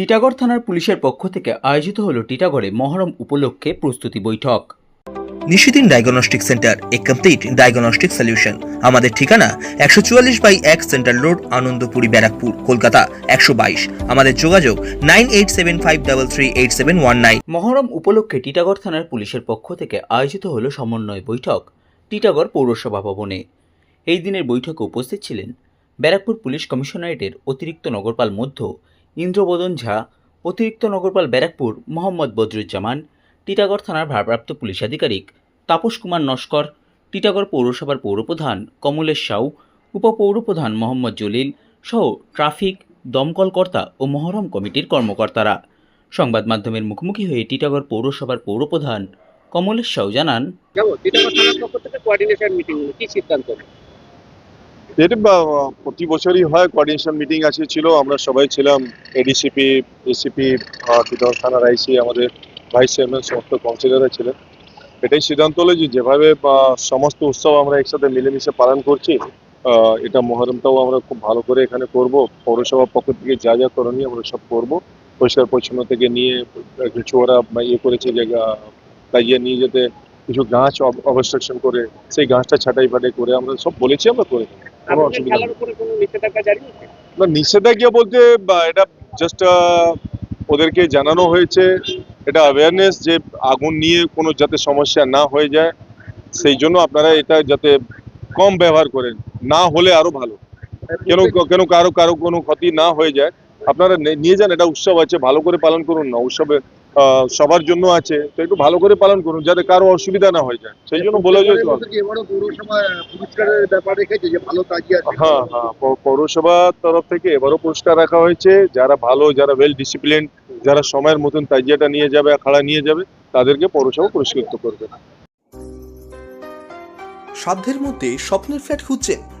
টিটাগড় থানার পুলিশের পক্ষ থেকে আয়োজিত হল টিটাগড়ে মহরম উপলক্ষে প্রস্তুতি বৈঠক। নিশিদিন ডায়াগনস্টিক সেন্টার এ কমপ্লিট ডায়াগনস্টিক সলিউশন আমাদের ঠিকানা একশো চুয়াল্লিশ বাই এক সেন্ট্রাল রোড আনন্দপুরি ব্যারাকপুর কলকাতা একশো বাইশ। আমাদের যোগাযোগ nine eight seven five double three eight seven one nine. Muharram উপলক্ষে টিটাগড় থানার পুলিশের পক্ষ থেকে আয়োজিত হল সমন্বয় বৈঠক টিটাগড় পৌরসভা ভবনে। এই দিনের বৈঠকে উপস্থিত ছিলেন ব্যারাকপুর পুলিশ কমিশনারেটের অতিরিক্ত নগরপাল মধ্য ইন্দ্রবোদন ঝা, অতিরিক্ত নগরপাল ব্যারাকপুর, মোহাম্মদ বদরুজ্জামান, টিটাগড় থানার ভারপ্রাপ্ত পুলিশ আধিকারিক তাপস কুমার নস্কর, টিটাগড় পৌরসভার পৌরপ্রধান কমলেশ সাউ, উপপৌরপ্রধান মোহাম্মদ জলিল সহ ট্রাফিক, দমকলকর্তা ও মহরম কমিটির কর্মকর্তারা। সংবাদ মাধ্যমের মুখোমুখি হয়ে টিটাগড় পৌরসভার পৌরপ্রধান কমলেশ সাউ জানান মিটিং বা- প্রতি বছরই হয় কোঅর্ডিনেশন মিটিং আছে, ছিল, আমরা সবাই ছিলাম এডিসিপি এসিপি বিধান থানার আইসি আমাদের ভাইস চেয়ারম্যান সমস্ত কাউন্সিলররা ছিলেন। এটাই সিদ্ধান্ত হলো যে, যেভাবে সমস্ত উৎসব আমরা একসাথে মিলেমিশে পালন করছি এটা মহরমটাও আমরা খুব ভালো করে এখানে করব। পৌরসভার পক্ষ থেকে যা যা করণীয় আমরা সব করব। পরিষ্কার পরিচ্ছন্ন থেকে নিয়ে, কিছু ওরা ইয়ে করেছে যে লাগিয়ে নিয়ে যেতে কিছু গাছ অবস্ট্রাকশন করে, সেই গাছটা ছাঁটাই ফাটাই করে আমরা সব বলেছি, আমরা করে। কোনো অসুবিধা খেলার নিষেধাজ্ঞা না নিষেধাজ্ঞা বলতে এটা জাস্ট ওদেরকে জানানো হয়েছে। এটা অ্যাওয়ারনেস যে আগুন নিয়ে কোনো যাতে সমস্যা না হয়ে যায় সেই জন্য আপনারা এটা যাতে কম ব্যবহার করেন। না হলে আরও ভালো। কেন কেন কারও কারও কোনো ক্ষতি না হয়ে যায়। আপনারা নিয়ে যান এটা উৎসব আছে ভালো করে পালন করুন না উৎসবে সবার জন্য আছে তো একটু ভালো করে পালন করুন যাতে কারও অসুবিধা না হয়ে যায়। সেই জন্য বলে যে এবারও পৌরসভা পুরস্কারের ব্যাপার রেখেছে যে ভালো কাজই আছে। হ্যাঁ হ্যাঁ পৌরসভার তরফ থেকে এবারও পুরস্কার রাখা হয়েছে যারা ভালো যারা ওয়েল ডিসিপ্লিন যারা সময়ের মতন তাজিয়াটা নিয়ে যাবে আখাড়া নিয়ে যাবে তাদেরকে পৌরসভা পুরস্কৃত করবে। সাধ্যের মধ্যে স্বপ্নের ফ্ল্যাট খুঁজছেন